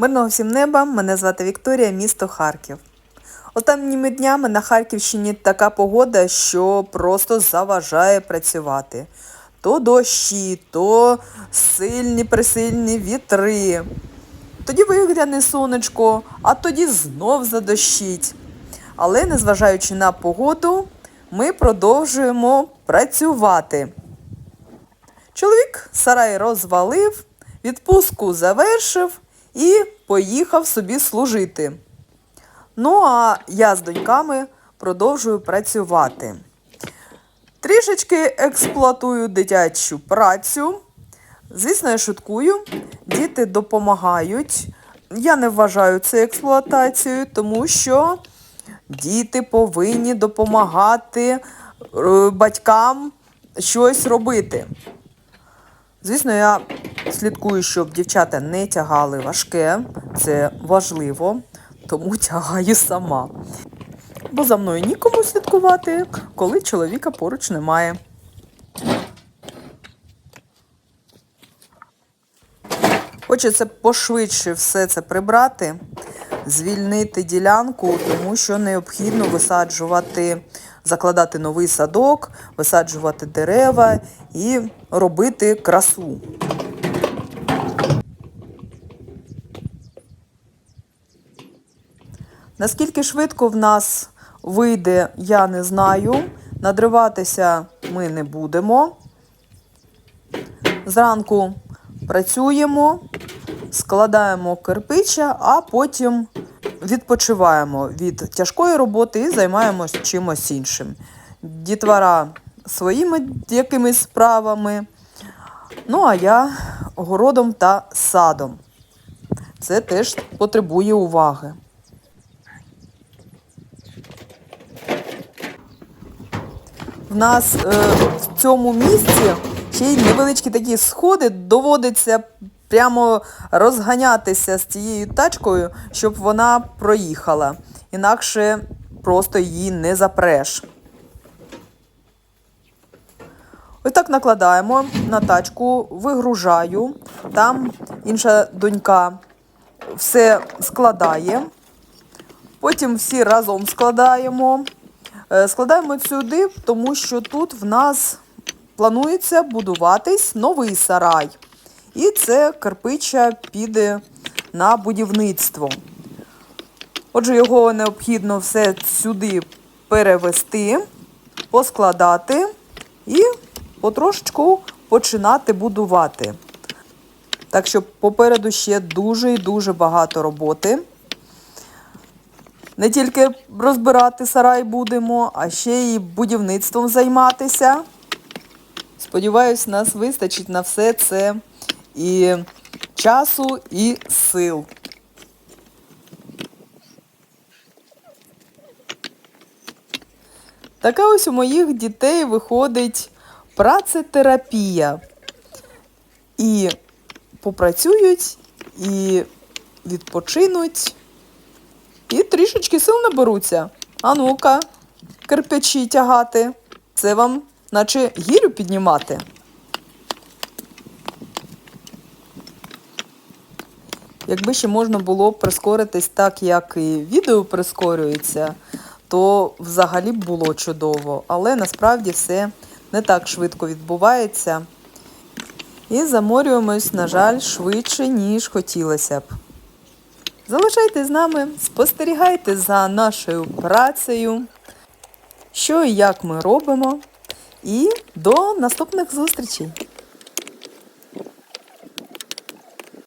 Мирного всім неба, мене звати Вікторія, місто Харків. Останніми днями на Харківщині така погода, що просто заважає працювати. То дощі, то сильні присильні вітри. Тоді вигляне сонечко, а тоді знов задощить. Але незважаючи на погоду, ми продовжуємо працювати. Чоловік сарай розвалив, відпустку завершив і поїхав собі служити. Ну а я з доньками продовжую працювати. Трішечки експлуатую дитячу працю. Звісно, я шуткую, діти допомагають. Я не вважаю це експлуатацією, тому що діти повинні допомагати е, батькам щось робити. Звісно, я слідкую, щоб дівчата не тягали важке, це важливо, тому тягаю сама. Бо за мною нікому слідкувати, коли чоловіка поруч немає. Хочеться пошвидше все це прибрати, звільнити ділянку, тому що необхідно висаджувати, закладати новий садок, висаджувати дерева і робити красу. Наскільки швидко в нас вийде, я не знаю. Надриватися ми не будемо. Зранку працюємо, складаємо кирпича, а потім відпочиваємо від тяжкої роботи і займаємось чимось іншим. Дітвора своїми якимись справами. Ну, а я городом та садом. Це теж потребує уваги. В нас е, в цьому місці ще й невеличкі такі сходи, доводиться прямо розганятися з цією тачкою, щоб вона проїхала. Інакше просто її не запреш. Ось так накладаємо на тачку, вигружаю. Там інша донька все складає. Потім всі разом складаємо. Е, Складаємо сюди, тому що тут в нас планується будуватись новий сарай. І це кирпича піде на будівництво. Отже, його необхідно все сюди перевести, поскладати і потрошечку починати будувати. Так що попереду ще дуже і дуже багато роботи. Не тільки розбирати сарай будемо, а ще й будівництвом займатися. Сподіваюсь, нас вистачить на все це і часу, і сил. Така ось у моїх дітей виходить працетерапія. І попрацюють, і відпочинуть. І трішечки сил наберуться. А ну-ка, кирпичі тягати. Це вам, наче гірю піднімати. Якби ще можна було прискоритись так, як і відео прискорюється, то взагалі б було чудово. Але насправді все не так швидко відбувається. І заморюємось, на жаль, швидше, ніж хотілося б. Залишайтесь з нами, спостерігайте за нашою працею, що і як ми робимо. І до наступних зустрічей!